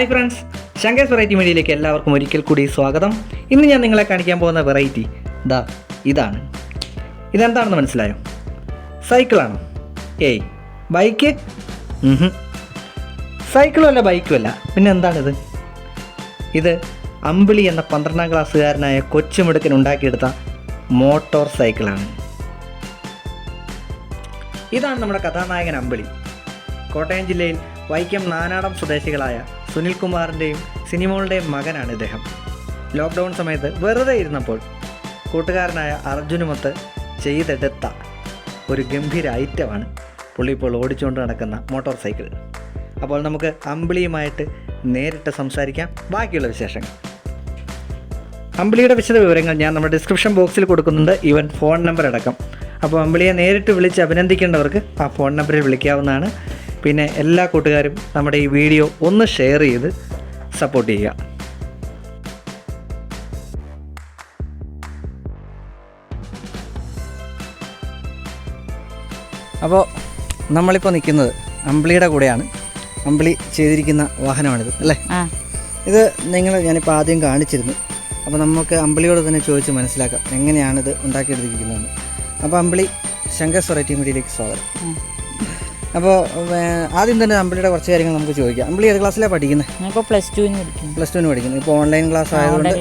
Hi friends Shankers variety മീഡിയയിലേക്ക് എല്ലാവർക്കും ഒരിക്കൽ കൂടി സ്വാഗതം. ഇന്ന് ഞാൻ നിങ്ങളെ കാണിക്കാൻ പോകുന്ന വെറൈറ്റി ദാ ഇതാണ്. ഇതെന്താണെന്ന് മനസ്സിലായോ? സൈക്കിളാണോ ഏയ് ബൈക്ക്. സൈക്കിളും അല്ല ബൈക്കും അല്ല. പിന്നെ എന്താണിത്? ഇത് അമ്പിളി എന്ന പന്ത്രണ്ടാം ക്ലാസ്സുകാരനായ കൊച്ചുമിടുക്കൻ ഉണ്ടാക്കിയെടുത്ത മോട്ടോർ സൈക്കിളാണ് ഇതാണ് നമ്മുടെ കഥാനായകൻ അമ്പിളി. കോട്ടയം ജില്ലയിൽ വൈക്കം നാനാടം സ്വദേശികളായ സുനിൽകുമാറിന്റെയും സിനിമകളുടെയും മകനാണ് ഇദ്ദേഹം. ലോക്ക്ഡൗൺ സമയത്ത് വെറുതെ ഇരുന്നപ്പോൾ കൂട്ടുകാരനായ അർജുനുമൊത്ത് ചെയ്തെടുത്ത ഒരു ഗംഭീര ഐറ്റമാണ് പുള്ളി ഇപ്പോൾ ഓടിച്ചുകൊണ്ട് നടക്കുന്ന മോട്ടോർ സൈക്കിൾ. അപ്പോൾ നമുക്ക് അമ്പിളിയുമായിട്ട് നേരിട്ട് സംസാരിക്കാം. ബാക്കിയുള്ള വിശേഷങ്ങൾ. അമ്പിളിയുടെ വിശദ വിവരങ്ങൾ ഞാൻ നമ്മുടെ ഡിസ്ക്രിപ്ഷൻ ബോക്സിൽ കൊടുക്കുന്നുണ്ട്. ഈവൻ ഫോൺ നമ്പർ അടക്കം. അപ്പോൾ അമ്പിളിയെ നേരിട്ട് വിളിച്ച് അഭിനന്ദിക്കേണ്ടവർക്ക് ആ ഫോൺ നമ്പറിൽ വിളിക്കാവുന്നതാണ്. പിന്നെ എല്ലാ കൂട്ടുകാരും നമ്മുടെ ഈ വീഡിയോ ഒന്ന് ഷെയർ ചെയ്ത് സപ്പോർട്ട് ചെയ്യുക. അപ്പോൾ നമ്മളിപ്പോൾ നിൽക്കുന്നത് അമ്പിളിയുടെ കൂടെയാണ്. അമ്പിളി ചെയ്തിരിക്കുന്ന വാഹനമാണിത് അല്ലേ? ഇത് നിങ്ങൾ ഞാനിപ്പോൾ ആദ്യം കാണിച്ചിരുന്നു. അപ്പോൾ നമുക്ക് അമ്പിളിയോട് തന്നെ ചോദിച്ച് മനസ്സിലാക്കാം എങ്ങനെയാണിത് ഉണ്ടാക്കിയെടുത്തിരിക്കുന്നതെന്ന്. അപ്പോൾ അമ്പിളി ശങ്കർ സൊറൈറ്റി മീഡിയയിലേക്ക് സ്വാഗതം. അപ്പോൾ ആദ്യം തന്നെ അമ്പിളിയുടെ കുറച്ച് കാര്യങ്ങൾ നമുക്ക് ചോദിക്കാം. അമ്പിളി ഏത് ക്ലാസ്സിലാണ് പഠിക്കുന്നത് ഞാനിപ്പോൾ പ്ലസ് ടുവിന് പഠിക്കുന്നു. പ്ലസ് ടുവിന് പഠിക്കുന്നത് ഇപ്പോൾ ഓൺലൈൻ ക്ലാസ് ആയതുകൊണ്ട്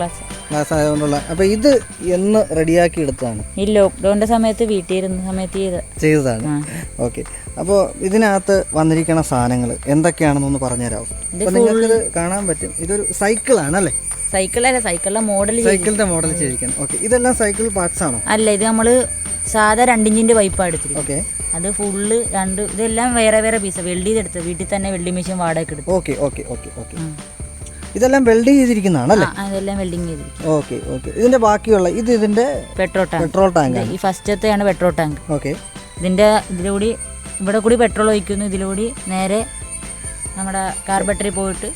ക്ലാസ് ആയതുകൊണ്ടുള്ള അപ്പോൾ ഇത് എന്ന് റെഡിയാക്കി എടുത്തതാണ്? ഈ ലോക്ക്ഡൗണിന്റെ സമയത്ത് വീട്ടിൽ ഇരുന്ന സമയത്ത് ചെയ്ത ചെയ്തതാണ്. ഓക്കെ അപ്പോൾ ഇതിനകത്ത് വന്നിരിക്കുന്ന സാധനങ്ങൾ എന്തൊക്കെയാണെന്നൊന്ന് പറഞ്ഞുതരാമോ ഇത് അപ്പോൾ നിങ്ങൾക്കിത് കാണാൻ പറ്റും. ഇതൊരു സൈക്കിളാണ് അല്ലേ? സൈക്കിളല്ല സൈക്കിളിലെ മോഡൽ സൈക്കിളിന്റെ മോഡൽ ചെയ്തിരിക്കണം ഓക്കെ ഇതെല്ലാം സൈക്കിൾ പാർട്സ് ആണോ? അല്ല ഇത് നമ്മൾ സാധാ രണ്ടിഞ്ചിന്റെ പൈപ്പാണ് എടുത്തിരിക്കുന്നത്. ഓക്കെ അത് ഫുള്ള് രണ്ട് ഇതെല്ലാം വേറെ വേറെ പീസ് വെൽഡ് ചെയ്തെടുത്ത് വീട്ടിൽ തന്നെ വെൽഡിംഗ് മെഷീൻ വാടക എടുത്തു. ഓക്കെ ഓക്കെ ഓക്കെ ഓക്കെ ഇതെല്ലാം വെൽഡ് ചെയ്തിരിക്കുന്നതാണ് അല്ലേ? അതെല്ലാം വെൽഡിംഗ് ചെയ്തിരിക്കും ഓക്കെ ഓക്കെ ഇതിന്റെ ബാക്കിയുള്ള ഇത് ഇതിന്റെ പെട്രോൾ ടാങ്ക് പെട്രോൾ ടാങ്ക് ഈ ഫസ്റ്റത്തെയാണ് പെട്രോൾ ടാങ്ക് ഓക്കെ ഇതിന്റെ ഇതിലൂടെ ഇവിടെ കൂടി പെട്രോൾ ഒഴിക്കുന്നു. ഇതിലൂടെ നേരെ നമ്മുടെ കാർബട്ടറി പോയിട്ട്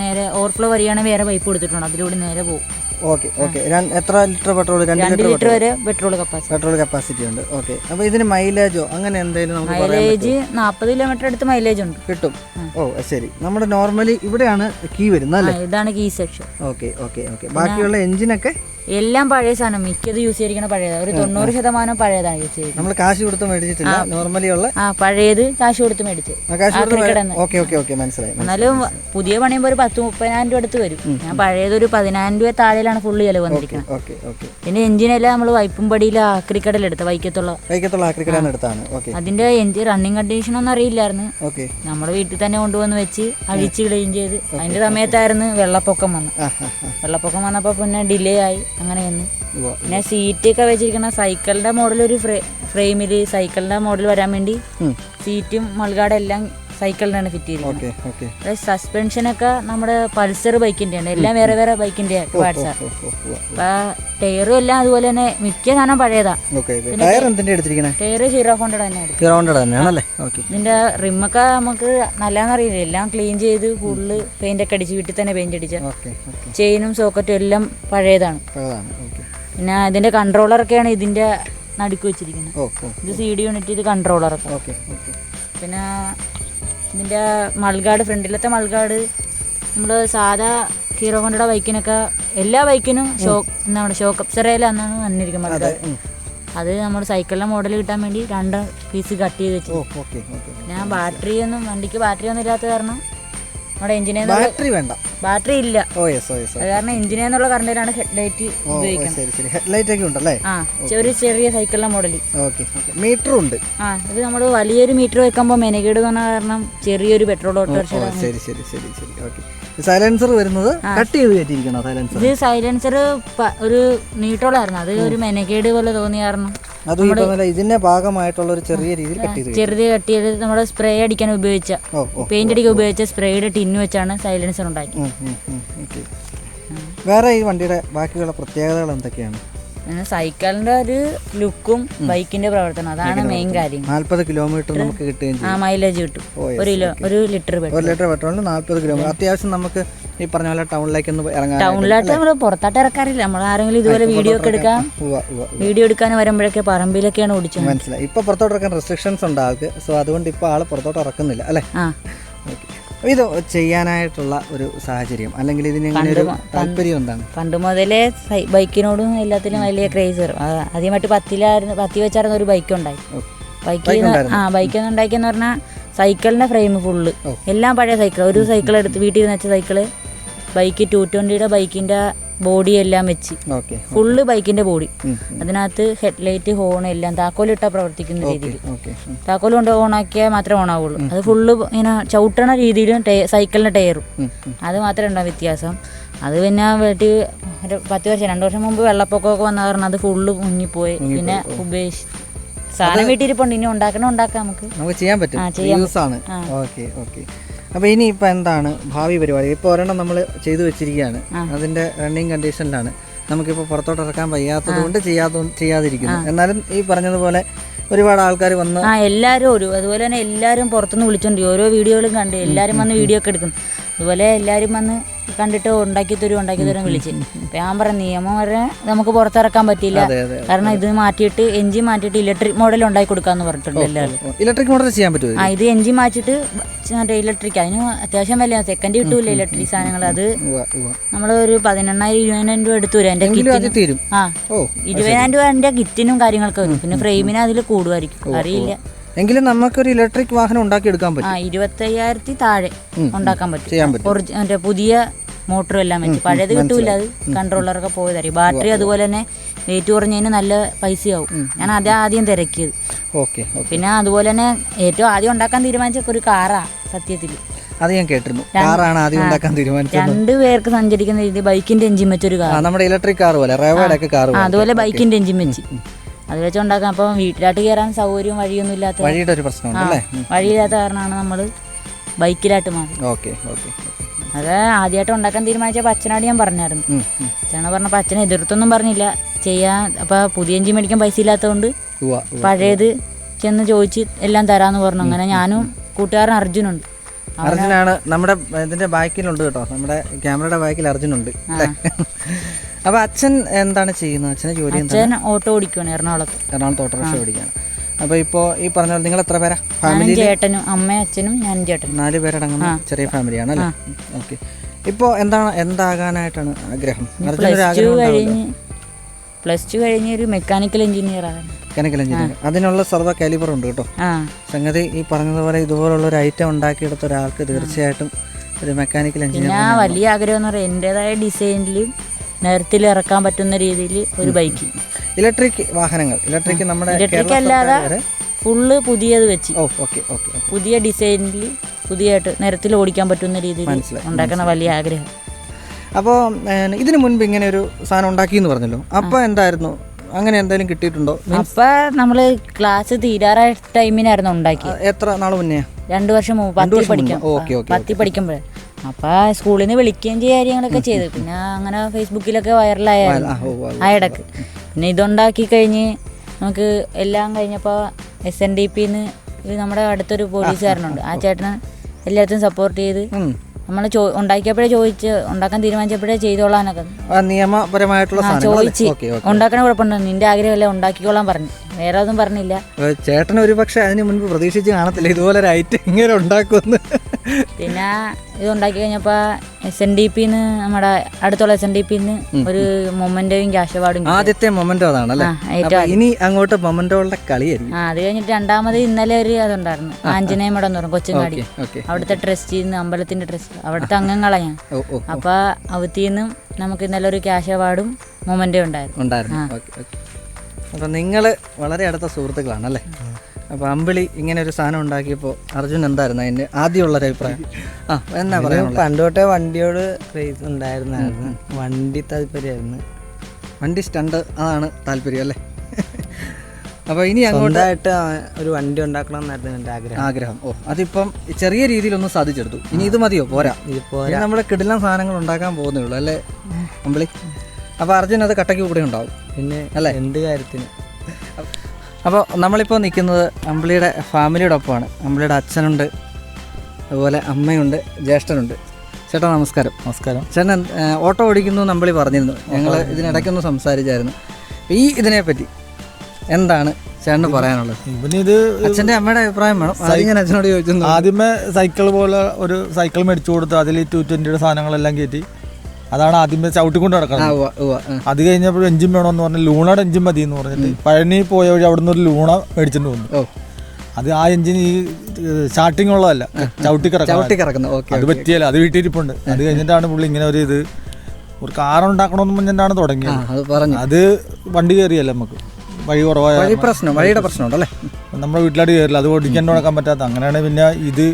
നേരെ ഓവർഫ്ലോ വരികയാണെങ്കിൽ വേറെ പൈപ്പ് കൊടുത്തിട്ടുണ്ട് അതിലൂടെ നേരെ പോകും. Okay okay. എത്ര ലിറ്റർ പെട്രോൾ? രണ്ട് ലിറ്റർ വരെ പെട്രോൾ കപ്പാസിറ്റി പെട്രോൾ കപ്പാസിറ്റി ഉണ്ട്. ഓക്കെ. അപ്പോൾ ഇതിന് മൈലേജോ അങ്ങനെ എന്തെങ്കിലും നമുക്ക് മൈലേജ് നാൽപ്പത് കിലോമീറ്റർ അടുത്ത് മൈലേജ് ഉണ്ട്. കിട്ടും. ഓ ശരി. നമ്മുടെ നോർമലി ഇവിടെയാണ് കീ വരുന്നത് അല്ലേ? ഇതാണ് key section okay okay okay. ബാക്കിയുള്ള എഞ്ചിനൊക്കെ എല്ലാം പഴയ സാധനം. മിക്കത് യൂസ് ചെയ്തിരിക്കുന്ന പഴയതാണ് ഒരു തൊണ്ണൂറ് ശതമാനം പഴയതാണ് യൂസ് ചെയ്തത് നമ്മൾ കാശ് കൊടുത്ത് മേടിച്ചിട്ടില്ല. നോർമലി ഉള്ള ആ പഴയത് കാശ് കൊടുത്ത് മേടിച്ച് ഓക്കെ ഓക്കെ ഓക്കെ മനസ്സിലായി എന്നാലും പുതിയ പണിയുമ്പോൾ ഒരു പത്ത് മുപ്പതിനായിരം രൂപ അടുത്ത് വരും. ഞാൻ പഴയത് ഒരു പതിനായിരം രൂപ താഴെയാണ് ഫുള്ള് ചിലവ് വന്നിരിക്കുന്നത് പിന്നെ എഞ്ചിനെല്ലാം നമ്മൾ വൈപ്പും പടിയിൽ ആക്രിക്കടലെടുത്ത് വൈക്കത്തുള്ള. വൈക്കത്തുള്ള ആക്രിക്കടാണ് എടുത്താണ് അതിന്റെ എഞ്ചിൻ റണ്ണിങ് കണ്ടീഷൻ ഒന്നും അറിയില്ലായിരുന്നു. നമ്മുടെ വീട്ടിൽ തന്നെ കൊണ്ടുവന്ന് വെച്ച് അഴിച്ച് ക്ലീൻ ചെയ്ത്. അതിന്റെ സമയത്തായിരുന്നു വെള്ളപ്പൊക്കം വന്നത്. വെള്ളപ്പൊക്കം വന്നപ്പോൾ പിന്നെ ഡിലേ ആയി. അങ്ങനെ നിന്ന് ഉവ്വ. പിന്നെ സീറ്റ് ഒക്കെ വെച്ചിരിക്കുന്ന സൈക്കിളിന്റെ മോഡൽ ഒരു ഫ്രെയിമിൽ സൈക്കിളിന്റെ മോഡൽ വരാൻ വേണ്ടി സീറ്റും മൾഗാടെല്ലാം എല്ലാം സൈക്കിളിനാണ് ഫിറ്റ് ചെയ്തിരിക്കുന്നത് സസ്പെൻഷനൊക്കെ നമ്മുടെ പൾസർ ബൈക്കിന്റെ ആണ് എല്ലാം വേറെ വേറെ ബൈക്കിന്റെ അപ്പൊ ടയറും എല്ലാം അതുപോലെ തന്നെ മിക്ക സാധനം പഴയതാ. ഓക്കെ ഓക്കെ ടയർ ഹീറോ ഹോണ്ടഡ് തന്നെ എടുക്കും ഹീറോണ്ടഡ് തന്നെയാണല്ലേ? ഓക്കെ. ഇതിന്റെ റിമ്മൊക്കെ നമുക്ക് നല്ലതെന്നറിയില്ല എല്ലാം ക്ലീൻ ചെയ്ത് ഫുള്ള് പെയിന്റ് ഒക്കെ അടിച്ച് വീട്ടിൽ തന്നെ പെയിന്റ് അടിച്ച ചെയിനും സോക്കറ്റും എല്ലാം പഴയതാണ്. പിന്നെ ഇതിന്റെ കൺട്രോളറൊക്കെയാണ് ഇതിന്റെ നടുക്ക് വെച്ചിരിക്കുന്നത്. ഇത് സി ഡി യൂണിറ്റ് ഇത് കൺട്രോളറൊക്കെ പിന്നെ ഇതിന്റെ മൾഗാട് ഫ്രണ്ടിലത്തെ മൾഗാട് നമ്മൾ സാധാ ഹീറോ ഹോണ്ടയുടെ ബൈക്കിനൊക്കെ എല്ലാ ബൈക്കിനും ഷോക്ക് എന്താണ് ഷോക്ക് അപ്സറയിലാണ് വന്നിരിക്കുന്നത് മൾഗാട്. അത് നമ്മൾ സൈക്കിളിലെ മോഡൽ കിട്ടാൻ വേണ്ടി രണ്ട് പീസ് കട്ട് ചെയ്ത് വെച്ചു. ഞാൻ ബാറ്ററി ഒന്നും വണ്ടിക്ക് ബാറ്ററി ഒന്നും ഇല്ലാത്ത കാരണം നമ്മുടെ എഞ്ചിനെ ബാറ്ററി വേണ്ട. ബാറ്ററി ഇല്ല. ഓ യെസ് ഓ യെസ് അത് കാരണം എഞ്ചിനെ എന്നുള്ള കറണ്ടിലാണ് ഹെഡ് ലൈറ്റ് ഉപയോഗിക്കുന്നത്. ശരി ശരി. ഹെഡ്ലൈറ്റ് ഒക്കെ ഉണ്ടല്ലേ? ആ ഒരു ചെറിയ സൈക്കിളിലെ മോഡൽ ഓക്കെ മീറ്റർ ഉണ്ട്. ആ ഇത് നമ്മൾ വലിയൊരു മീറ്റർ വെക്കുമ്പോൾ മെനകേട് വന്ന കാരണം ചെറിയൊരു പെട്രോൾ ഓട്ടോ ഓട്ടോറിക്ഷ ശരി ശരി ശരി ശരി. ഓക്കെ. സൈലൻസർ വരുന്നത് കട്ട് ചെയ്ത് കയറ്റിയിരിക്കണോ സൈലൻസർ ഇത് സൈലൻസർ ഒരു നീട്ടോളായിരുന്നു. അത് ഒരു മെനകേട് പോലെ തോന്നിയ കാരണം. അത് ഈ പറഞ്ഞ ഇതിന്റെ ഭാഗമായിട്ടുള്ള ഒരു ചെറിയ രീതിയിൽ കട്ട് ചെയ്ത് കട്ട് ചെയ്ത് നമ്മുടെ സ്പ്രേ അടിക്കാൻ ഉപയോഗിച്ച പെയിന്റ് അടിക്കാൻ ഉപയോഗിച്ച സ്പ്രേയുടെ ടിന്ന് വെച്ചാണ് സൈലൻസർ ഉണ്ടാക്കി വേറെ ഈ വണ്ടിയുടെ ബാക്കിയുള്ള പ്രത്യേകതകൾ എന്തൊക്കെയാണ്? സൈക്കിളിന്റെ ഒരു ലുക്കും ബൈക്കിന്റെ പ്രവർത്തനം അതാണ് മെയിൻ കാര്യം. നാല്പത് കിലോമീറ്റർ നമുക്ക് കിട്ടുകയും ആ മൈലേജ് കിട്ടും. ഒരു കിലോ ഒരു ലിറ്റർ ഒരു ലിറ്റർ പെട്രോളിന് നാല്പത് കിലോമീറ്റർ അത്യാവശ്യം നമുക്ക് ഈ പറഞ്ഞ പോലെ ടൗണിലേക്ക് ഒന്ന് ഇറങ്ങാൻ ടൗണിലായിട്ട് നമ്മൾ പുറത്തായിട്ട് ഇറക്കാറില്ല. നമ്മൾ ആരെങ്കിലും ഇതുപോലെ വീഡിയോ ഒക്കെ ഉവ്വ. വീഡിയോ എടുക്കാൻ വരുമ്പോഴൊക്കെ പറമ്പിലൊക്കെയാണ് ഓടിച്ചത്. മനസ്സിലായി. ഇപ്പൊ പുറത്തോട്ട് ഇറക്കാൻ റെസ്ട്രിക്ഷൻസ് ഉണ്ട് ആൾക്ക്. സോ അതുകൊണ്ട് ഇപ്പൊ ആൾ പുറത്തോട്ട് ഇറക്കുന്നില്ല അല്ലേ? ഇത് ചെയ്യാനായിട്ടുള്ള ഒരു സാഹചര്യം. അല്ലെങ്കിൽ ഇതിന് താല്പര്യം എന്താണ്? പണ്ട് മുതലേ ബൈക്കിനോടും എല്ലാത്തിനും വലിയ ക്രേസ് ആദ്യമായിട്ട് പത്തിലായിരുന്നു പത്തി വെച്ചായിരുന്നു ഒരു ബൈക്ക് ഉണ്ടായി. ബൈക്ക് ആ ബൈക്ക് ഉണ്ടാക്കിയെന്ന് പറഞ്ഞാൽ സൈക്കിളിന്റെ ഫ്രെയിം ഫുള്ള് എല്ലാം പഴയ സൈക്കിൾ ഒരു സൈക്കിൾ എടുത്ത് വീട്ടിൽ നിന്ന് വെച്ച സൈക്കിൾ ബൈക്ക് ടു ട്വന്റിയുടെ ബൈക്കിന്റെ ബോഡി എല്ലാം വെച്ച്. ഫുള്ള് ബൈക്കിന്റെ ബോഡി. അതിനകത്ത് ഹെഡ്ലൈറ്റ് ഹോൺ എല്ലാം താക്കോലിട്ടാ പ്രവർത്തിക്കുന്ന രീതിയിൽ. താക്കോൽ താക്കോൽ കൊണ്ട് ഓൺ ആക്കിയാൽ മാത്രമേ ഓൺ ആവുള്ളൂ അത് ഫുള്ള് ഇങ്ങനെ ചവിട്ടണ രീതിയിലും ടയ- സൈക്കിളിന്റെ ടയറും. അത് മാത്രമേ ഉണ്ടാവും വ്യത്യാസം. അത് പിന്നെ വീട്ടിൽ ഒരു പത്ത് വർഷം രണ്ടു വർഷം മുമ്പ് വെള്ളപ്പൊക്കമൊക്കെ വന്ന കാരണം അത് ഫുള്ള് മുങ്ങിപ്പോയി. പിന്നെ ഉപേക്ഷിച്ചു സാധനം വീട്ടിലിരിപ്പുണ്ട്. ഇനി ഉണ്ടാക്കണ ഉണ്ടാക്കാം നമുക്ക്. നമുക്ക് ചെയ്യാൻ പറ്റും. ആണ്. Okay okay. അപ്പോൾ ഇനി ഇപ്പൊ എന്താണ് ഭാവി പരിപാടി? ഇപ്പോൾ ഒരെണ്ണം നമ്മൾ ചെയ്തു വെച്ചിരിക്കുകയാണ്. അതിന്റെ റണ്ണിങ് കണ്ടീഷനിലാണ് നമുക്കിപ്പോൾ പുറത്തോട്ട് ഇറക്കാൻ വയ്യാത്തത് കൊണ്ട് ചെയ്യാത്ത ചെയ്യാതിരിക്കുന്നു. എന്നാലും ഈ പറഞ്ഞതുപോലെ ഒരുപാട് ആൾക്കാർ വന്ന് ആ എല്ലാവരും ഒരു അതുപോലെ തന്നെ എല്ലാവരും പുറത്തുനിന്ന് വിളിച്ചോണ്ട് ഓരോ വീഡിയോകളും കണ്ട് എല്ലാവരും വന്ന് വീഡിയോ ഒക്കെ എടുക്കും അതുപോലെ എല്ലാവരും വന്ന് കണ്ടിട്ട് ഉണ്ടാക്കി തരും ഉണ്ടാക്കി തരും വിളിച്ച്. അപ്പം ഞാൻ പറഞ്ഞ നിയമം വരെ നമുക്ക് പുറത്തിറക്കാൻ പറ്റില്ല കാരണം ഇത് മാറ്റിയിട്ട് എഞ്ചിൻ മാറ്റിയിട്ട് ഇലക്ട്രിക് മോഡൽ ഉണ്ടാക്കി കൊടുക്കാന്ന് പറഞ്ഞിട്ടുണ്ട് എല്ലാവരും. ഇലക്ട്രിക് മോഡൽ ചെയ്യാൻ പറ്റുമോ ആ ഇത്? എഞ്ചിൻ മാറ്റിയിട്ട് മറ്റേ ഇലക്ട്രിക് അതിന് അത്യാവശ്യം വലിയ. സെക്കൻഡ് കിട്ടൂല ഇലക്ട്രിക് സാധനങ്ങൾ. അത്. നമ്മൾ ഒരു പതിനെണ്ണായിരം ഇരുപതിനായിരം രൂപ എടുത്തു വരും. എന്റെ ആ ഇരുപതിനായിരം രൂപ എന്റെ കിറ്റിനും കാര്യങ്ങളൊക്കെ വരും. പിന്നെ ഫ്രെയിമിന് അതിൽ കൂടുമായിരിക്കും. അറിയില്ല. എങ്കിലും നമുക്കൊരു ഇലക്ട്രിക് വാഹനം ഉണ്ടാക്കിയെടുക്കാൻ ആ പറ്റും ഇരുപത്തയ്യായിരത്തി താഴെ ഉണ്ടാക്കാൻ പറ്റും. ചെയ്യാൻ പറ്റും. ഒറിജി- മറ്റേ പുതിയ മോട്ടറും എല്ലാം വെച്ച്. പഴയത് കിട്ടൂല അത്. കൺട്രോളറൊക്കെ പോയതായിരിക്കും. ബാറ്ററി അതുപോലെ തന്നെ വെയിറ്റ് കുറഞ്ഞതിന് നല്ല പൈസയാവും. ഞാൻ അത് ആദ്യം തിരക്കിയത്. Okay okay. പിന്നെ അതുപോലെ തന്നെ ഏറ്റവും ആദ്യം ഉണ്ടാക്കാൻ തീരുമാനിച്ച ഒരു കാറാ സത്യത്തിൽ അത് ഞാൻ കേട്ടിരുന്നു. കാറാണ് ആദ്യം ഉണ്ടാക്കാൻ തീരുമാനിച്ചത്. രണ്ട് പേർക്ക് സഞ്ചരിക്കുന്ന രീതി ബൈക്കിന്റെ എഞ്ചിൻ വെച്ചൊരു കാർ നമ്മുടെ ഇലക്ട്രിക് കാർ പോലെ റേവയുടെ ഒക്കെ കാർ ആ, പോലെ. അതുപോലെ ബൈക്കിന്റെ എഞ്ചിൻ വെച്ച്. അത് വെച്ച് ഉണ്ടാക്കാം അപ്പം വീട്ടിലോട്ട് കയറാൻ സൗകര്യവും വഴിയൊന്നും ഇല്ലാത്ത വഴിയുടെ ഒരു പ്രശ്നമുണ്ടല്ലേ വഴിയില്ലാത്ത കാരണമാണ് നമ്മൾ ബൈക്കിലായിട്ട് മാറി ഓക്കെ ഓക്കെ അത് ആദ്യമായിട്ട് ഉണ്ടാക്കാൻ തീരുമാനിച്ചപ്പോൾ അച്ഛനോട് ഞാൻ പറഞ്ഞായിരുന്നു. അച്ഛനെ പറഞ്ഞപ്പോൾ അച്ഛനെ എതിർത്തൊന്നും പറഞ്ഞില്ല. ചെയ്യാൻ അപ്പോൾ പുതിയ എഞ്ചിൻ മേടിക്കാൻ പൈസ ഇല്ലാത്തതുകൊണ്ട് പഴയത് ചെന്ന് ചോദിച്ച് എല്ലാം തരാന്ന് പറഞ്ഞു. അങ്ങനെ ഞാനും കൂട്ടുകാരൻ അർജുനുണ്ട്. അർജുനാണ് നമ്മുടെ ഇതിന്റെ ബാക്കിലുണ്ട് കേട്ടോ. നമ്മുടെ ക്യാമറയുടെ ബാക്കിൽ അർജുനുണ്ട് അപ്പൊ അച്ഛൻ എന്താണ് ചെയ്യുന്നത്? അച്ഛന് ജോലി അച്ഛൻ ഓട്ടോ ഓടിക്കുവാണ് എറണാകുളത്ത്. എറണാകുളത്ത് ഓട്ടോറിക്ഷ ഓടിക്കുകയാണ്. അപ്പൊ ഇപ്പോ ഈ പറഞ്ഞ പോലെ നിങ്ങൾ എത്ര പേരാ ഫാമിലി ചേട്ടനും അമ്മയും അച്ഛനും ഞാൻ ചേട്ടനും. നാല് പേരടങ്ങുന്ന ചെറിയ ഫാമിലിയാണ് അല്ലേ? ഓക്കെ ഇപ്പോ എന്താണ് എന്താകാനായിട്ടാണ് ആഗ്രഹം? പ്ലസ് ടു കഴിഞ്ഞ പ്ലസ് ടു കഴിഞ്ഞ് ഒരു മെക്കാനിക്കൽ എഞ്ചിനീയർ ആകാൻ. മെക്കാനിക്കൽ എഞ്ചിനീയർ അതിനുള്ള സർവ കാലിബർ ഉണ്ട് കേട്ടോ. സംഗതി ഈ പറഞ്ഞതുപോലെ ഇതുപോലുള്ള ഒരു ഐറ്റം ഉണ്ടാക്കിയെടുത്ത ഒരാൾക്ക് തീർച്ചയായിട്ടും ഒരു മെക്കാനിക്കൽ എഞ്ചിനീയർ വലിയ ആഗ്രഹം എന്ന് പറയുന്നത് എന്റെതായ ഡിസൈനിൽ നിരത്തിൽ ഇറക്കാൻ പറ്റുന്ന രീതിയിൽ ഒരു ബൈക്ക്. ഇലക്ട്രിക് വാഹനങ്ങൾ. ഇലക്ട്രിക് നമ്മുടെ ഇലക്ട്രിക് അല്ലാതെ ഫുള്ള് പുതിയത് വെച്ച്. പുതിയ ഡിസൈനിൽ പുതിയതായിട്ട് നിരത്തിൽ ഓടിക്കാൻ പറ്റുന്ന രീതിയിൽ ഉണ്ടാക്കണ ഉണ്ടാക്കുന്ന വലിയ ആഗ്രഹം. അപ്പോൾ ഇതിനു മുൻപ് ഇങ്ങനെ ഒരു സാധനം ഉണ്ടാക്കി എന്ന് പറഞ്ഞല്ലോ അപ്പോൾ എന്തായിരുന്നു? അങ്ങനെ എന്തായാലും കിട്ടിയിട്ടുണ്ടോ? അപ്പൊ നമ്മൾ ക്ലാസ് തീരാറായ ടൈമിനായിരുന്നു ഉണ്ടാക്കി എത്ര നാൾ മുന്നേ? രണ്ടു വർഷം പത്തി പഠിക്കാം പത്തി പഠിക്കുമ്പോഴേ. അപ്പൊ സ്കൂളിൽ നിന്ന് വിളിക്കുകയും ചെയ്യുക കാര്യങ്ങളൊക്കെ ചെയ്തു. പിന്നെ അങ്ങനെ ഫേസ്ബുക്കിലൊക്കെ വൈറലായിരുന്നു ആ ഇടയ്ക്ക്. പിന്നെ ഇതുണ്ടാക്കി കഴിഞ്ഞ് നമുക്ക് എല്ലാം കഴിഞ്ഞപ്പോൾ എസ് എൻ ഡി പിന്ന് നമ്മുടെ അടുത്തൊരു പോലീസുകാരനുണ്ട് ആ ചേട്ടന് എല്ലാത്തിനും സപ്പോർട്ട് ചെയ്ത് നമ്മൾ ചോ ഉണ്ടാക്കിയപ്പോഴേ ചോദിച്ച് ഉണ്ടാക്കാൻ തീരുമാനിച്ചപ്പോഴേ ചെയ്തോളാനൊക്കെ നിയമപരമായിട്ടുള്ള ചോദിച്ച് ഉണ്ടാക്കണ കുഴപ്പമുണ്ടോ. നിന്റെ ആഗ്രഹമല്ലേ ഉണ്ടാക്കിക്കോളാൻ പറഞ്ഞു. വേറെ ഒന്നും പറഞ്ഞില്ല. ചേട്ടൻ ഒരു പക്ഷേ അതിന് മുൻപ് പ്രതീക്ഷിച്ച് കാണത്തില്ല. ഇതുപോലെ ഒരു ഐറ്റം ഇങ്ങനെ ഉണ്ടാക്കുമെന്ന്. പിന്നെ ഇത് ഉണ്ടാക്കി കഴിഞ്ഞപ്പോൾ എസ് എൻ ഡി പിന്ന് നമ്മുടെ അടുത്തുള്ള എസ് എൻ ഡി പിന്ന് ഒരു മൊമെന്റോയും ക്യാഷ് അവാർഡും. ആദ്യത്തെ മൊമെന്റോ അതാണല്ലേ? ഇനി അങ്ങോട്ട് മൊമെന്റോകളുടെ കളിയായിരിക്കും. അത് കഴിഞ്ഞിട്ട് രണ്ടാമത് ഇന്നലെ ഒരു അതുണ്ടായിരുന്നു. ആഞ്ജനേയം ഇവിടെ പറഞ്ഞു കൊച്ചുങ്ങാടി. അവിടുത്തെ ട്രസ്റ്റിൽ നിന്ന് അമ്പലത്തിന്റെ ട്രസ്റ്റ്. അവിടുത്തെ അംഗങ്ങളാ ഞാൻ. അപ്പൊ അവത്തിന്നും നമുക്ക് ഇന്നലെ ഒരു ക്യാഷ് അവാർഡും മൊമെന്റോ ഉണ്ടായിരുന്നു. അപ്പൊ നിങ്ങൾ വളരെ അടുത്ത സുഹൃത്തുക്കളാണ് അല്ലേ അപ്പോൾ അമ്പിളി ഇങ്ങനെ ഒരു സാധനം ഉണ്ടാക്കിയപ്പോൾ അർജുൻ എന്തായിരുന്നു അതിന്റെ ആദ്യമുള്ളൊരു അഭിപ്രായം? ആ എന്നാ പറയാ പണ്ടോട്ടെ വണ്ടിയോട് ക്രേസ് ഉണ്ടായിരുന്നായിരുന്നു. വണ്ടി താല്പര്യമായിരുന്നു. വണ്ടി സ്റ്റണ്ട് അതാണ് താല്പര്യം അല്ലേ? അപ്പോൾ ഇനി അങ്ങോട്ടായിട്ട് ഒരു വണ്ടി ഉണ്ടാക്കണം എന്നായിരുന്നു എന്റെ ആഗ്രഹം. ആഗ്രഹം. ഓ അതിപ്പം ചെറിയ രീതിയിലൊന്ന് സാധിച്ചെടുത്തു. ഇനി ഇത് മതിയോ? പോരാ. ഇനി നമ്മൾ കിടിലം സാധനങ്ങൾ ഉണ്ടാക്കാൻ പോകുന്നേ ഉള്ളൂ അല്ലേ? അമ്പിളി. അപ്പോൾ അർജുൻ അത് കട്ടയ്ക്ക് കൂടെ ഉണ്ടാവും. പിന്നെ അല്ലേ? എന്ത് കാര്യത്തിന്. അപ്പോൾ നമ്മളിപ്പോൾ നിൽക്കുന്നത് അമ്പിളിയുടെ ഫാമിലിയുടെ ഒപ്പമാണ് അമ്പിളിയുടെ അച്ഛനുണ്ട് അതുപോലെ അമ്മയുണ്ട് ജ്യേഷ്ഠനുണ്ട്. ചേട്ടാ നമസ്കാരം. നമസ്കാരം. ചേട്ടൻ ഓട്ടോ ഓടിക്കുന്നു നമ്മളി പറഞ്ഞിരുന്നു. ഞങ്ങൾ ഇതിനിടയ്ക്കൊന്ന് സംസാരിച്ചായിരുന്നു. ഈ ഇതിനെപ്പറ്റി എന്താണ് ചേട്ടന് പറയാനുള്ളത്? പിന്നെ ഇത് അച്ഛന്റെ അമ്മയുടെ അഭിപ്രായം വേണം. ആദ്യം ഞാൻ അച്ഛനോട് ചോദിച്ചു ആദ്യമേ സൈക്കിൾ പോലെ ഒരു സൈക്കിൾ മേടിച്ചു കൊടുത്ത് അതിൽ ടു ട്വന്റിയുടെ സാധനങ്ങളെല്ലാം കയറ്റി. അതാണ് ആദ്യം ചവിട്ടിക്കൊണ്ട് നടക്കുന്നത് അത് കഴിഞ്ഞപ്പോൾ എഞ്ചിൻ വേണമെന്ന് പറഞ്ഞ് ലൂണയുടെ എഞ്ചിൻ മതി എന്ന് പറഞ്ഞിട്ട് പഴനി പോയ വഴി അവിടെ നിന്ന് ഒരു ലൂണ മേടിച്ചിട്ട് വന്നു. അത് ആ എഞ്ചിൻ ഈ സ്റ്റാർട്ടിങ് ഉള്ളതല്ല. ചവിട്ടി ചവിട്ടി കിടക്കാം കിടക്കുന്നു അത് പറ്റിയല്ല അത് വീട്ടിരിപ്പുണ്ട് അത് കഴിഞ്ഞിട്ടാണ് പുള്ളി ഇങ്ങനെ ഒരു ഇത് ഒരു കാർ ഉണ്ടാക്കണമെന്ന് പറഞ്ഞിട്ടാണ് ആ തുടങ്ങിയത് അത് വണ്ടി കയറിയല്ല നമുക്ക്? വഴി കുറവായ വഴി പ്രശ്നം വഴിയുടെ പ്രശ്നമുണ്ടല്ലേ? നമ്മുടെ വീട്ടിലായിട്ട് കയറില്ല. അത് ഓടിക്കാൻ തുടക്കാൻ പറ്റാത്ത. അങ്ങനെയാണ് പിന്നെ ഇത്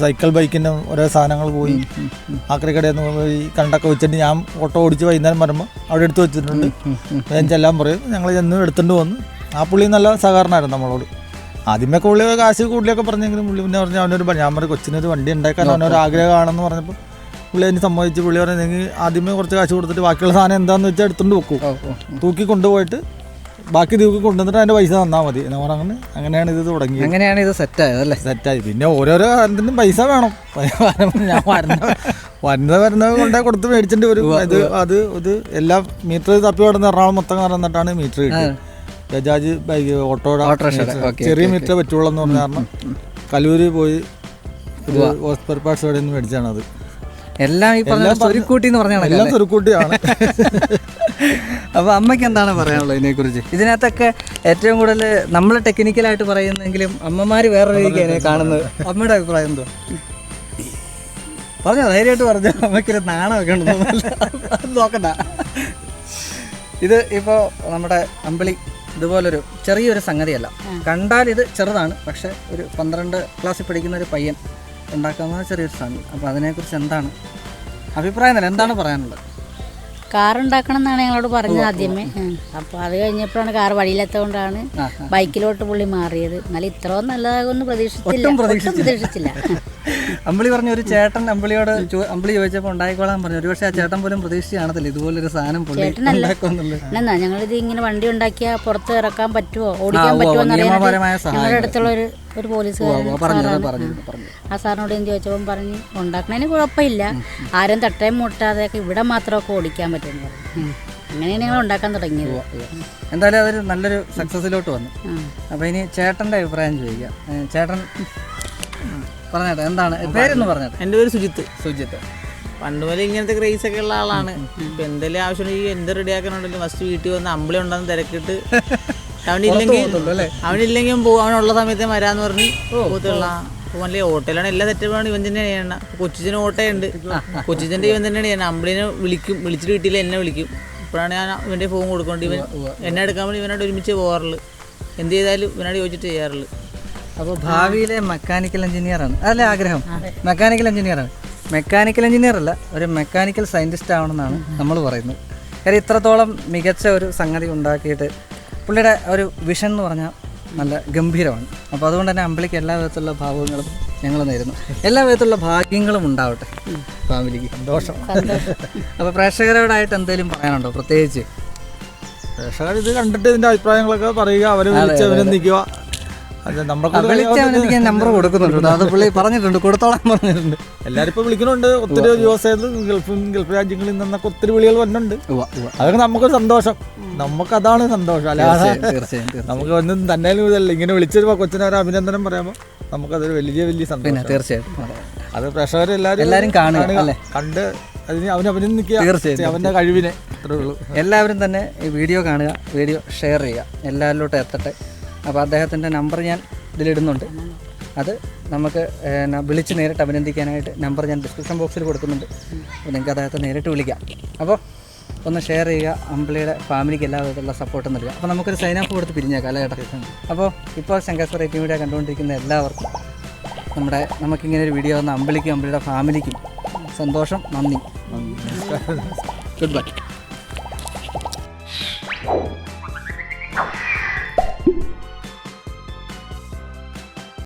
സൈക്കിൾ ബൈക്കിന്റെ ഓരോ സാധനങ്ങൾ പോയി. ആക്രിക്കടയിൽ നിന്ന് പോയി കണ്ടൊക്കെ വെച്ചിട്ട് ഞാൻ ഓട്ടോ ഓടിച്ച് വൈകുന്നേരം വരുമ്പോൾ അവിടെ എടുത്ത് വെച്ചിട്ടുണ്ട്. ഞാൻ ചെല്ലാൻ പറയും ഞങ്ങൾ ചെന്ന് എടുത്തുകൊണ്ട് വന്ന്. ആ പുള്ളി നല്ല സഹകരണമായിരുന്നു നമ്മളോട്. ആദ്യമേ പുള്ളി കാശ് കൂടുതലൊക്കെ പറഞ്ഞെങ്കിലും പുള്ളി പിന്നെ പറഞ്ഞു അവനൊരു ഞാൻ പറയും കൊച്ചിനൊരു വണ്ടി ഉണ്ടാക്കാൻ അവനൊരു ആഗ്രഹമാണെന്ന് പറഞ്ഞപ്പോൾ പുള്ളി എന്നെ സമ്മതിച്ച് പുള്ളി പറഞ്ഞെങ്കിൽ ആദ്യമേ കുറച്ച് കാശ് കൊടുത്തിട്ട് ബാക്കിയുള്ള സാധനം എന്താണെന്ന് വെച്ചാൽ എടുത്തുകൊണ്ട് വെക്കും. തൂക്കി കൊണ്ടുപോയിട്ട് ബാക്കി തൂക്കി കൊണ്ടുവന്നിട്ട് അതിന്റെ പൈസ തന്നാൽ മതി. എന്ന് പറഞ്ഞാൽ അങ്ങനെയാണ് ഇത് തുടങ്ങി അങ്ങനെയാണ് ഇത് സെറ്റ് ആയത് അല്ലേ? സെറ്റായി പിന്നെ ഓരോരോ കാര്യത്തിനും പൈസ വേണം. ഞാൻ വരുന്ന വരുന്നത് വരുന്നത് കൊണ്ടേ കൊടുത്ത് മേടിച്ചിട്ട് വരും. അത് അത് ഇത് എല്ലാം മീറ്റർ തപ്പി കിടന്ന് എറണാകുളം മൊത്തം കറന്നിട്ടാണ് മീറ്റർ കിട്ടിയത്. ബജാജ് ബൈക്ക് ഓട്ടോ ചെറിയ മീറ്റർ പറ്റുള്ളൂ എന്ന് പറഞ്ഞ കാരണം കല്ലൂര് പോയി ഒരു ഹോസ്പിറ്റൽ പാർട്സ് കടയിൽ നിന്ന് മേടിച്ചാണ് അത് എല്ലാം ഈ പറഞ്ഞ സ്വരുക്കൂട്ടി എന്ന് പറഞ്ഞാണ് എല്ലാം തുരുക്കൂട്ടിയാണ് അപ്പൊ അമ്മയ്ക്ക് എന്താണ് പറയാനുള്ളത് ഇതിനെക്കുറിച്ച്? ഇതിനകത്തൊക്കെ ഏറ്റവും കൂടുതൽ നമ്മൾ ടെക്നിക്കലായിട്ട് പറയുന്നെങ്കിലും അമ്മമാര് വേറെ രീതിക്കാണ് കാണുന്നത്. അമ്മയുടെ അഭിപ്രായം എന്തോ? പറഞ്ഞോ ധൈര്യമായിട്ട് പറഞ്ഞോ. അമ്മയ്ക്കൊരു നാണമൊക്കെ ഉണ്ടെന്ന് നോക്കണ്ട. ഇത് ഇപ്പോൾ നമ്മുടെ അമ്പിളി ഇതുപോലൊരു ചെറിയൊരു സംഗതിയല്ല. കണ്ടാൽ ഇത് ചെറുതാണ് പക്ഷെ ഒരു പന്ത്രണ്ട് ക്ലാസ്സിൽ പഠിക്കുന്ന ഒരു പയ്യൻ ഉണ്ടാക്കുന്ന ചെറിയൊരു സാധനം. അപ്പോൾ അതിനെക്കുറിച്ച് എന്താണ് അഭിപ്രായം എന്താണ് പറയാനുള്ളത്? കാർ ഉണ്ടാക്കണം എന്നാണ് ഞങ്ങളോട് പറഞ്ഞത് ആദ്യമേ. അപ്പോൾ അത് കഴിഞ്ഞപ്പോഴാണ് കാർ വഴിയിലെത്തോണ്ടാണ് കൊണ്ടാണ് ബൈക്കിലോട്ട് പുള്ളി മാറിയത്. എന്നാലും ഇത്രയും നല്ലതാകുമെന്ന് പ്രതീക്ഷിച്ചില്ല. ഒട്ടും പ്രതീക്ഷിച്ചില്ല. അമ്പിളി പറഞ്ഞു ഒരു ചേട്ടൻ അമ്പിളിയോട് അമ്പിളി ചോദിച്ചപ്പോൾ ഉണ്ടായിക്കോളാൻ പറഞ്ഞു. ഒരുപക്ഷെ ആ ചേട്ടൻ പോലും പ്രതീക്ഷ കാണത്തില്ല. ഇതുപോലൊരു സാധനം എന്നാ ഞങ്ങളിത് ഇങ്ങനെ വണ്ടി ഉണ്ടാക്കിയാൽ പുറത്ത് ഇറക്കാൻ പറ്റുമോ ഓടിക്കാൻ പറ്റുമോ ഞങ്ങളുടെ അടുത്തുള്ള ഒരു ഒരു പോലീസുകാരൻ ആ. സാറിനോട് ഞാൻ ചോദിച്ചപ്പം പറഞ്ഞു ഉണ്ടാക്കണതിന് കുഴപ്പമില്ല. ആരും തട്ടയും മുട്ടാതെ ഇവിടെ മാത്രമൊക്കെ ഓടിക്കാൻ പറ്റും പറഞ്ഞു. അങ്ങനെയാണ് ഞങ്ങൾ ഉണ്ടാക്കാൻ തുടങ്ങിയത്. എന്തായാലും അതൊരു നല്ലൊരു സക്സസിലോട്ട് വന്നു. അപ്പൊ അപ്പോൾ ഇനി ചേട്ടന്റെ അഭിപ്രായം ചോദിക്കാം. ചേട്ടൻ പറഞ്ഞേട്ടെ എന്താണ്? പേരൊന്ന് പറഞ്ഞേട്ടെ. എന്റെ പേര് സുജിത്ത്. സുജിത്ത്. പണ്ട് മുതലേ ഇങ്ങനത്തെ ക്രേസ് ഒക്കെ ഉള്ള ആളാണ്. ഇപ്പൊ എന്തെങ്കിലും ആവശ്യമുണ്ടെങ്കിൽ എന്ത് റെഡിയാക്കണുണ്ടെങ്കിലും ഫസ്റ്റ് വീട്ടിൽ വന്ന് അമ്പിളി ഉണ്ടെന്ന് തിരക്കിട്ട് അവനില്ലെങ്കിൽ അവനില്ലെങ്കിൽ പോകും അവനുള്ള സമയത്ത് വരാന്ന് പറഞ്ഞ് പോത്തുള്ള പോകാനല്ലേ ഓട്ടോയിലാണ്. എല്ലാ സെറ്റപ്പാണ് ഇവൻ തന്നെ ചെയ്യണം. കൊച്ചിന് ഓട്ടോയുണ്ട്. കൊച്ചിന്റെ ഇവൻ തന്നെയാണ് ചെയ്യണം. അമ്പിളിനെ വിളിക്കും. വിളിച്ചിട്ട് വീട്ടിൽ എന്നെ വിളിക്കും. ഇപ്പോഴാണ് ഞാൻ ഇവന്റെ ഫോൺ കൊടുക്കൊണ്ട് ഇവൻ എന്നെ എടുക്കാൻ വേണ്ടി ഇവനോട് ഒരുമിച്ച് പോകാറുള്ളു. എന്ത് ചെയ്താലും ഇവനോട് ചോദിച്ചിട്ട് ചെയ്യാറുള്ളു. അപ്പോൾ ഭാവിയിലെ മെക്കാനിക്കൽ എഞ്ചിനീയർ ആണ്. അതല്ലേ ആഗ്രഹം? മെക്കാനിക്കൽ എഞ്ചിനീയർ ആണ്. മെക്കാനിക്കൽ എഞ്ചിനീയർ അല്ല ഒരു മെക്കാനിക്കൽ സയന്റിസ്റ്റ് ആവണമെന്നാണ് നമ്മൾ പറയുന്നത്. കാര്യം ഇത്രത്തോളം മികച്ച ഒരു സംഗതി ഉണ്ടാക്കിയിട്ട് പുള്ളിയുടെ ഒരു വിഷൻ എന്ന് പറഞ്ഞാൽ നല്ല ഗംഭീരമാണ്. അപ്പോൾ അതുകൊണ്ട് തന്നെ അമ്പിളിക്ക് എല്ലാ വിധത്തിലുള്ള ഭാവങ്ങളും ഞങ്ങൾ നേരുന്നു. എല്ലാ വിധത്തിലുള്ള ഭാഗ്യങ്ങളും ഉണ്ടാവട്ടെ. ഫാമിലിക്ക് സന്തോഷം. അപ്പോൾ പ്രേക്ഷകരോടായിട്ട് എന്തെങ്കിലും പറയാനുണ്ടോ? പ്രത്യേകിച്ച്? പ്രേക്ഷകർ ഇത് കണ്ടിട്ട് ഇതിന്റെ അഭിപ്രായങ്ങളൊക്കെ പറയുക അവരെ വിളിച്ച് അവരൊന്നിക്കുക അത് നമ്മൾക്ക് വിളിച്ച് നമ്പർ കൊടുക്കുന്നുണ്ട് അത് പുള്ളി പറഞ്ഞിട്ടുണ്ട് കൊടുത്തോളാൻ പറഞ്ഞിട്ടുണ്ട്. എല്ലാരും ഇപ്പൊ വിളിക്കുന്നുണ്ട്. ഒത്തിരി ദിവസമായിട്ട് ഗൾഫും ഗൾഫ് രാജ്യങ്ങളിൽ നിന്നൊക്കെ ഒത്തിരി വിളികൾ വരുന്നുണ്ട്. അതൊക്കെ നമുക്ക് സന്തോഷം. നമുക്ക് അതാണ് സന്തോഷം. അല്ലാതെ. നമുക്ക് ഒന്നും തന്നെ ഇതല്ല. ഇങ്ങനെ വിളിച്ചൊരു കൊച്ചിനെ ഒരു അഭിനന്ദനം പറയുമ്പോൾ നമുക്കതൊരു വലിയ വലിയ സന്തോഷം. തീർച്ചയായിട്ടും അത് പ്രേക്ഷകർ എല്ലാവരും എല്ലാരും കാണുക? കണ്ട് അതിന് അവനെ അഭിനന്ദിക്കുക. തീർച്ചയായിട്ടും അവന്റെ കഴിവിനെ. എല്ലാവരും തന്നെ ഈ വീഡിയോ കാണുക വീഡിയോ ഷെയർ ചെയ്യുക. എല്ലാവരിലോട്ടും എത്തട്ടെ. അപ്പോൾ അദ്ദേഹത്തിന്റെ നമ്പർ ഞാൻ ഇതിലിടുന്നുണ്ട്. അത് നമുക്ക് വിളിച്ച് നേരിട്ട് അഭിനന്ദിക്കാനായിട്ട് നമ്പർ ഞാൻ ഡിസ്ക്രിപ്ഷൻ ബോക്സിൽ കൊടുക്കുന്നുണ്ട്. അപ്പോൾ നിങ്ങൾക്ക് അദ്ദേഹത്തെ നേരിട്ട് വിളിക്കാം. അപ്പോൾ ഒന്ന് ഷെയർ ചെയ്യുക അമ്പിളിയുടെ ഫാമിലിക്ക് എല്ലാ വിധത്തിലുള്ള സപ്പോർട്ടും നൽകുക. അപ്പോൾ നമുക്കൊരു സൈൻ ഓഫ് കൊടുത്ത് പിരിഞ്ഞേക്കാം ചേട്ടാ അപ്പോൾ ഇപ്പോൾ ശങ്കേശ്വർ റേറ്റിംഗ് വീഡിയോ കണ്ടുകൊണ്ടിരിക്കുന്ന എല്ലാവർക്കും നമ്മുടെ നമുക്കിങ്ങനെ ഒരു വീഡിയോ വന്ന അമ്പിളിക്കും അമ്പിളിയുടെ ഫാമിലിക്കും സന്തോഷം നന്ദി. Good bye